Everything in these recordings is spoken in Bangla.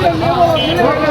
তুমি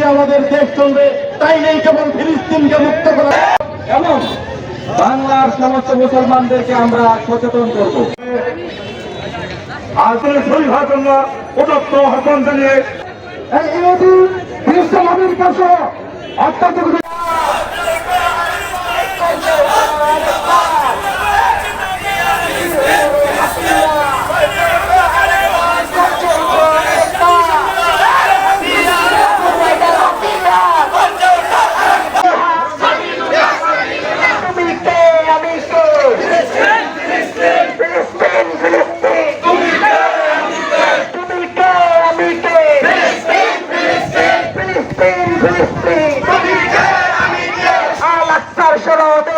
হিন্দি আমাদের দেশ চলবে তাই নেই কেবল ফিলিস্তিনকে মুক্ত করা। এবং বাংলার সমস্ত মুসলমানদেরকে আমরা সচেতন করব। আসলে শহীদ হওয়ার জন্য উদত্ত আহ্বান জানিয়ে এই ইহুদি খ্রিস্টান আমেরিকা সহ অত্যাধিক তার সরাতে